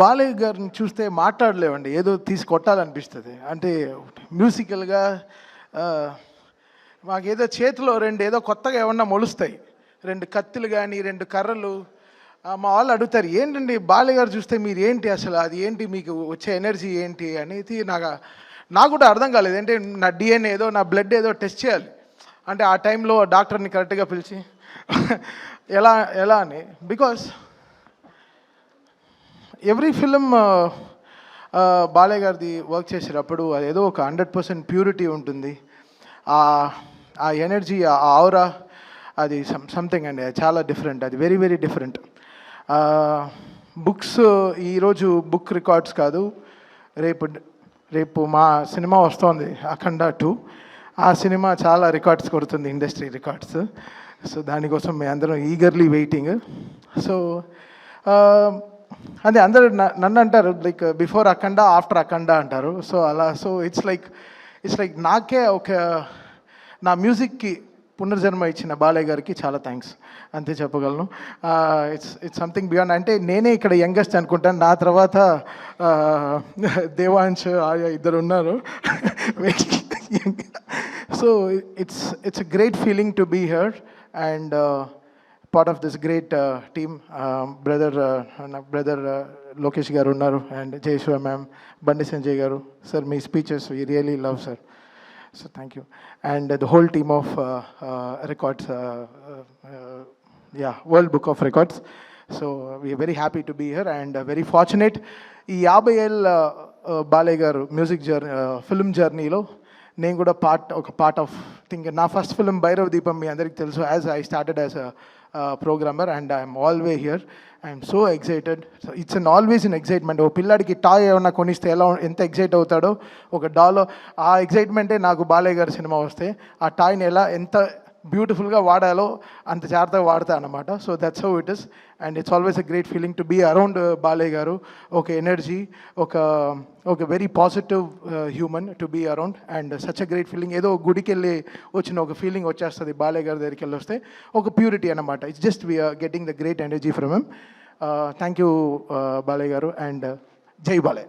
బాలయ్య గారిని చూస్తే మాట్లాడలేవండి ఏదో తీసి కొట్టాలనిపిస్తుంది. అంటే మ్యూజికల్గా మాకేదో చేతిలో రెండు ఏదో కొత్తగా ఏమన్నా మొలుస్తాయి. రెండు కత్తులు కానీ రెండు కర్రలు మా వాళ్ళు అడుగుతారు ఏంటండి బాలయ్య గారు చూస్తే మీరు ఏంటి అసలు? అది ఏంటి? మీకు వచ్చే ఎనర్జీ ఏంటి? అనేది నాకు నాకు కూడా అర్థం కాలేదు. అంటే నా డిఎన్ఏ ఏదో నా బ్లడ్ ఏదో టెస్ట్ చేయాలి. అంటే ఆ టైంలో డాక్టర్ని కరెక్ట్గా పిలిచి ఎలా ఎలా అని? బికాస్ ఎవ్రీ ఫిలిం బాలయ్య గారిది వర్క్ చేసేటప్పుడు అదేదో ఒక హండ్రెడ్ పర్సెంట్ ప్యూరిటీ ఉంటుంది. ఆ ఆ ఎనర్జీ ఆ ఆవురా అది సమ్ సంథింగ్ అండి. అది చాలా డిఫరెంట్ అది వెరీ వెరీ డిఫరెంట్ బుక్స్ ఈరోజు బుక్ రికార్డ్స్ కాదు. రేపు రేపు మా సినిమా వస్తోంది అఖండ టూ ఆ సినిమా చాలా రికార్డ్స్ కొడుతుంది ఇండస్ట్రీ రికార్డ్స్. సో దానికోసం మేము అందరం ఈగర్లీ వెయిటింగ్ సో అదే అందరూ నన్ను అంటారు like before Akhanda after Akhanda అంటారు. సో అలా so it's like it's like నాకే ఒక నా మ్యూజిక్కి పునర్జన్మ ఇచ్చిన బాలయ్య గారికి చాలా థ్యాంక్స్ అంతే చెప్పగలను. ఇట్స్ ఇట్స్ సంథింగ్ బియాండ్ అంటే నేనే ఇక్కడ యంగెస్ట్ అనుకుంటాను నా తర్వాత ఆ, దేవాంశ్ ఆయా ఇద్దరు ఉన్నారు. so it's it's a great feeling to be here and part of this great team brother నా బ్రదర్ లోకేష్ గారు ఉన్నారు అండ్ జయశ్వ మ్యామ్ బండి సంజయ్ గారు sir me speeches we really love sir so thank you and the whole team of records yeah world book of records so we are very happy to be here and very fortunate ఈ యాభై ఏళ్ళ uh, Balayya గారు music journey film జర్నీలో నేను కూడా part ఒక part of think నా first film Bhairava Deepam మీ అందరికీ తెలుసు as I started as a programmer and I'm always here I'm so excited so it's an always in excitement ఓ పిల్లాడికి టాయ్ ఏమన్నా కొనిస్తే ఎలా ఎంత ఎక్సైట్ అవుతాడో ఒక డాలో ఆ ఎక్సైట్మెంటే నాకు బాలయ్య గారి సినిమా వస్తే ఆ టాయ్ని ఎలా ఎంత బ్యూటిఫుల్గా వాడాలో అంత జాగ్రత్తగా వాడతా అనమాట so that's how it is and it's always a great feeling to be around Balayya garu ఒక ఎనర్జీ ఒక ఒక very positive human to be around and such a great feeling ఏదో గుడికి వెళ్ళి వచ్చిన ఒక ఫీలింగ్ వచ్చేస్తుంది బాలయ్య గారి దగ్గరికి వెళ్ళి వస్తే ఒక ప్యూరిటీ అనమాట it's just we're getting the great energy from him thank you Balayya garu and జై బాలయ్య